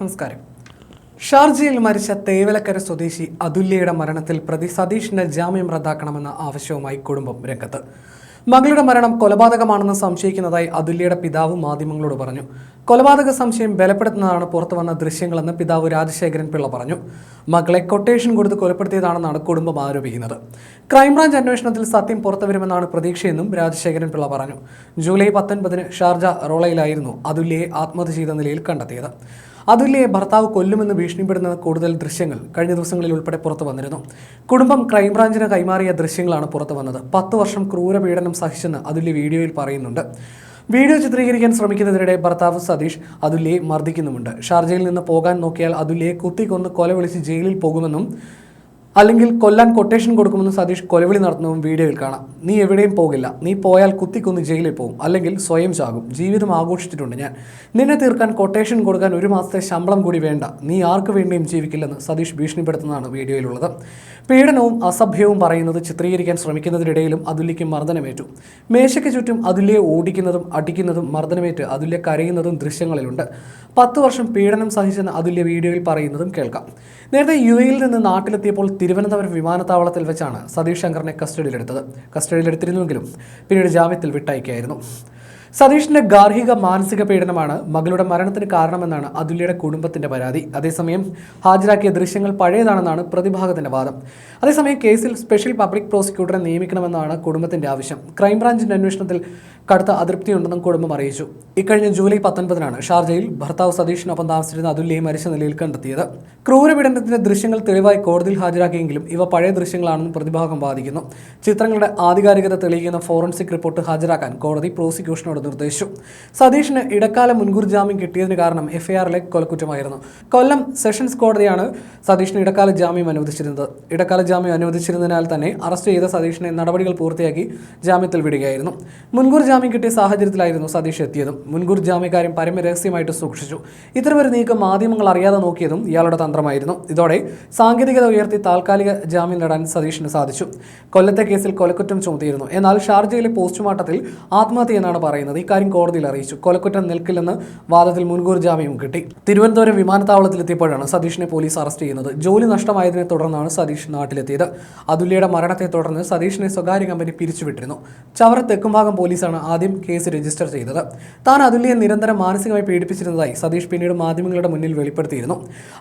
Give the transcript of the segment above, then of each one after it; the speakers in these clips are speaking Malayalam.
നമസ്കാരം. ഷാർജയിൽ മരിച്ച തേവലക്കര സ്വദേശി അതുല്യയുടെ മരണത്തിൽ പ്രതി സതീഷിന്റെ ജാമ്യം റദ്ദാക്കണമെന്ന ആവശ്യവുമായി കുടുംബം രംഗത്ത്. മകളുടെ മരണം കൊലപാതകമാണെന്ന് സംശയിക്കുന്നതായി അതുല്യയുടെ പിതാവ് മാധ്യമങ്ങളോട് പറഞ്ഞു. കൊലപാതക സംശയം ബലപ്പെടുത്തുന്നതാണ് പുറത്തു വന്ന ദൃശ്യങ്ങളെന്ന് പിതാവ് രാജശേഖരൻ പിള്ള പറഞ്ഞു. മകളെ കൊട്ടേഷൻ കൊടുത്ത് കൊലപ്പെടുത്തിയതാണെന്നാണ് കുടുംബം ആരോപിക്കുന്നത്. ക്രൈംബ്രാഞ്ച് അന്വേഷണത്തിൽ സത്യം പുറത്തുവരുമെന്നാണ് പ്രതീക്ഷയെന്നും രാജശേഖരൻ പിള്ള പറഞ്ഞു. ജൂലൈ പത്തൊൻപതിന് ഷാർജ റോളയിലായിരുന്നു അതുല്യയെ ആത്മഹത്യ ചെയ്ത നിലയിൽ കണ്ടെത്തിയത്. അതുല്യയെ ഭർത്താവ് കൊല്ലുമെന്ന് ഭീഷണിപ്പെടുന്ന കൂടുതൽ ദൃശ്യങ്ങൾ കഴിഞ്ഞ ദിവസങ്ങളിൽ ഉൾപ്പെടെ പുറത്തു വന്നിരുന്നു. കുടുംബം ക്രൈംബ്രാഞ്ചിന് കൈമാറിയ ദൃശ്യങ്ങളാണ് പുറത്തു വന്നത്. പത്ത് വർഷം ക്രൂരപീഡനം സഹിച്ചെന്ന് അതുല്യ വീഡിയോയിൽ പറയുന്നുണ്ട്. വീഡിയോ ചിത്രീകരിക്കാൻ ശ്രമിക്കുന്നതിനിടെ ഭർത്താവ് സതീഷ് അതുല്യയെ മർദ്ദിക്കുന്നുമുണ്ട്. ഷാർജയിൽ നിന്ന് പോകാൻ നോക്കിയാൽ അതുല്യയെ കുത്തിക്കൊന്ന് കൊല വിളിച്ച് ജയിലിൽ പോകുമെന്നും അല്ലെങ്കിൽ കൊല്ലാൻ കൊട്ടേഷൻ കൊടുക്കുമെന്ന് സതീഷ് കൊലവിളി നടത്തുന്നതും വീഡിയോയിൽ കാണാം. നീ എവിടെയും പോകില്ല. നീ പോയാൽ കുത്തിക്കൊന്ന് ജയിലിൽ പോകും. അല്ലെങ്കിൽ സ്വയം ചാകും. ജീവിതം ആഘോഷിച്ചിട്ടുണ്ട് ഞാൻ. നിന്നെ തീർക്കാൻ കൊട്ടേഷൻ കൊടുക്കാൻ ഒരു മാസത്തെ ശമ്പളം കൂടി വേണ്ട. നീ ആർക്ക് വേണ്ടിയും ജീവിക്കില്ലെന്ന് സതീഷ് ഭീഷണിപ്പെടുത്തുന്നതാണ് വീഡിയോയിലുള്ളത്. പീഡനവും അസഭ്യവും പറയുന്നത് ചിത്രീകരിക്കാൻ ശ്രമിക്കുന്നതിനിടയിലും അതുല്യയ്ക്ക് മർദ്ദനമേറ്റു. മേശയ്ക്ക് ചുറ്റും അതുല്യയെ ഓടിക്കുന്നതും അടിക്കുന്നതും മർദ്ദനമേറ്റ് അതുല്യ കരയുന്നതും ദൃശ്യങ്ങളിലുണ്ട്. പത്ത് വർഷം പീഡനം സഹിച്ചെന്ന് അതുല്യ വീഡിയോയിൽ പറയുന്നതും കേൾക്കാം. നേരത്തെ യു എയിൽ നിന്ന് നാട്ടിലെത്തിയപ്പോൾ തിരുവനന്തപുരം വിമാനത്താവളത്തിൽ വെച്ചാണ് സതീഷ് ശങ്കറിനെ കസ്റ്റഡിയിലെടുത്തത്. കസ്റ്റഡിയിലെടുത്തിരുന്നുവെങ്കിലും പിന്നീട് ജാമ്യത്തിൽ വിട്ടയക്കുകയായിരുന്നു. സതീഷിന്റെ ഗാർഹിക മാനസിക പീഡനമാണ് മകളുടെ മരണത്തിന് കാരണമെന്നാണ് അതുല്യയുടെ കുടുംബത്തിന്റെ പരാതി. അതേസമയം ഹാജരാക്കിയ ദൃശ്യങ്ങൾ പഴയതാണെന്നാണ് പ്രതിഭാഗത്തിന്റെ വാദം. അതേസമയം കേസിൽ സ്പെഷ്യൽ പബ്ലിക് പ്രോസിക്യൂട്ടറെ നിയമിക്കണമെന്നാണ് കുടുംബത്തിന്റെ ആവശ്യം. ക്രൈംബ്രാഞ്ചിന്റെ അന്വേഷണത്തിൽ കടുത്ത അതൃപ്തിയുണ്ടെന്നും കുടുംബം അറിയിച്ചു. ഇക്കഴിഞ്ഞ ജൂലൈ പത്തൊൻപതിനാണ് ഷാർജയിൽ ഭർത്താവ് സതീഷിനൊപ്പം താമസിച്ചിരുന്ന അതുല്യയെ മരിച്ച നിലയിൽ കണ്ടെത്തിയത്. ക്രൂരപീഡനത്തിന്റെ ദൃശ്യങ്ങൾ തെളിവായി കോടതിയിൽ ഹാജരാക്കിയെങ്കിലും ഇവ പഴയ ദൃശ്യങ്ങളാണെന്ന് പ്രതിഭാഗം വാദിക്കുന്നു. ചിത്രങ്ങളുടെ ആധികാരികത തെളിയിക്കുന്ന ഫോറൻസിക് റിപ്പോർട്ട് ഹാജരാക്കാൻ കോടതി പ്രോസിക്യൂഷനോട് നിർദ്ദേശിച്ചു സതീഷിന് ഇടക്കാല മുൻകൂർ ജാമ്യം കിട്ടിയതിന് കാരണം എഫ്ഐആറിലെ കൊലക്കുറ്റമായിരുന്നു. കൊല്ലം സെഷൻസ് കോടതിയാണ് സതീഷിന് ഇടക്കാല ജാമ്യം അനുവദിച്ചിരുന്നത്. ഇടക്കാല ജാമ്യം അനുവദിച്ചിരുന്നതിനാൽ തന്നെ അറസ്റ്റ് ചെയ്ത സതീഷിനെ നടപടികൾ പൂർത്തിയാക്കി ജാമ്യത്തിൽ വിടുകയായിരുന്നു. മുൻകൂർ ജാമ്യം കിട്ടിയ സാഹചര്യത്തിലായിരുന്നു സതീഷ് എത്തിയതും. മുൻകൂർ ജാമ്യക്കാരും പരമരഹസ്യമായിട്ട് സൂക്ഷിച്ചു. ഇത്തരമൊരു നീക്കം മാധ്യമങ്ങൾ അറിയാതെ നോക്കിയതും ഇയാളുടെ തന്ത്രമായിരുന്നു. ഇതോടെ സാങ്കേതികത ഉയർത്തി താൽക്കാലിക ജാമ്യം നേടാൻ സതീഷിന് സാധിച്ചു. കൊല്ലത്തെ കേസിൽ കൊലക്കുറ്റം ചുമത്തിയിരുന്നു. എന്നാൽ ഷാർജയിലെ പോസ്റ്റ്മോർട്ടത്തിൽ ആത്മഹത്യ എന്നാണ് പറയുന്നത്. ഇക്കാര്യം കോടതിയിൽ അറിയിച്ചു. കൊലക്കുറ്റം നിൽക്കില്ലെന്ന് വാദത്തിൽ മുൻകൂർ ജാമ്യം കിട്ടി. തിരുവനന്തപുരം വിമാനത്താവളത്തിലെത്തിയപ്പോഴാണ് സതീഷിനെ പോലീസ് അറസ്റ്റ് ചെയ്യുന്നത്. ജോലി നഷ്ടമായതിനെ തുടർന്നാണ് സതീഷ് നാട്ടിലെത്തിയത്. അതുല്യയുടെ മരണത്തെ തുടർന്ന് സതീഷിനെ സ്വകാര്യ കമ്പനി പിരിച്ചുവിട്ടിരുന്നു. ചവറ തെക്കുംഭാഗം പോലീസാണ് ആദ്യം കേസ് രജിസ്റ്റർ ചെയ്തത്. താൻ അതുല്യയെ നിരന്തരം മാനസികമായി പീഡിപ്പിച്ചിരുന്നതായി സതീഷ് പിന്നീട് മാധ്യമങ്ങളുടെ മുന്നിൽ വെളിപ്പെടുത്തിയിരുന്നു.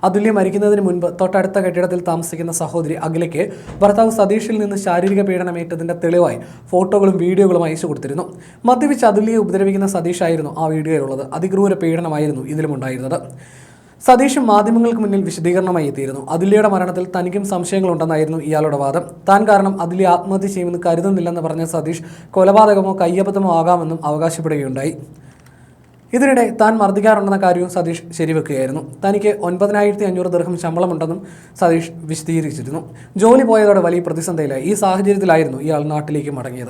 അതുല്യ മരിക്കുന്നതിന് മുൻപ് തൊട്ടടുത്ത കെട്ടിടത്തിൽ താമസിക്കുന്ന സഹോദരി അഖിലയ്ക്ക് ഭർത്താവ് സതീഷിൽ നിന്ന് ശാരീരിക പീഡനമേറ്റതിന്റെ തെളിവായി ഫോട്ടോകളും വീഡിയോകളും അയച്ചു കൊടുത്തിരുന്നു. മദ്യപിച്ച് അതുല്യയെ ഉപദ്രവിക്കുന്ന സതീഷായിരുന്നു ആ വീഡിയോയിലുള്ളത് അതിക്രൂര പീഡനമായിരുന്നു ഇതിലും ഉണ്ടായിരുന്നത്. സതീഷ് മാധ്യമങ്ങൾക്ക് മുന്നിൽ വിശദീകരണമായി എത്തിയിരുന്നു. അതിലിയുടെ മരണത്തിൽ തനിക്കും സംശയങ്ങളുണ്ടെന്നായിരുന്നു ഇയാളുടെ വാദം. താൻ കാരണം അതിലി ആത്മഹത്യ ചെയ്യുമെന്ന് കരുതുന്നില്ലെന്ന് പറഞ്ഞ സതീഷ് കൊലപാതകമോ കയ്യബദ്ധമോ ആകാമെന്നും അവകാശപ്പെടുകയുണ്ടായി. ഇതിനിടെ താൻ മർദ്ദിക്കാറുണ്ടെന്ന കാര്യവും സതീഷ് ശരിവെക്കുകയായിരുന്നു. തനിക്ക് ഒൻപതിനായിരത്തി അഞ്ഞൂറ് ദീർഘം ശമ്പളമുണ്ടെന്നും സതീഷ് വിശദീകരിച്ചിരുന്നു. ജോലി പോയതോടെ വലിയ പ്രതിസന്ധിയിലായി. ഈ സാഹചര്യത്തിലായിരുന്നു ഇയാൾ നാട്ടിലേക്ക് മടങ്ങിയത്.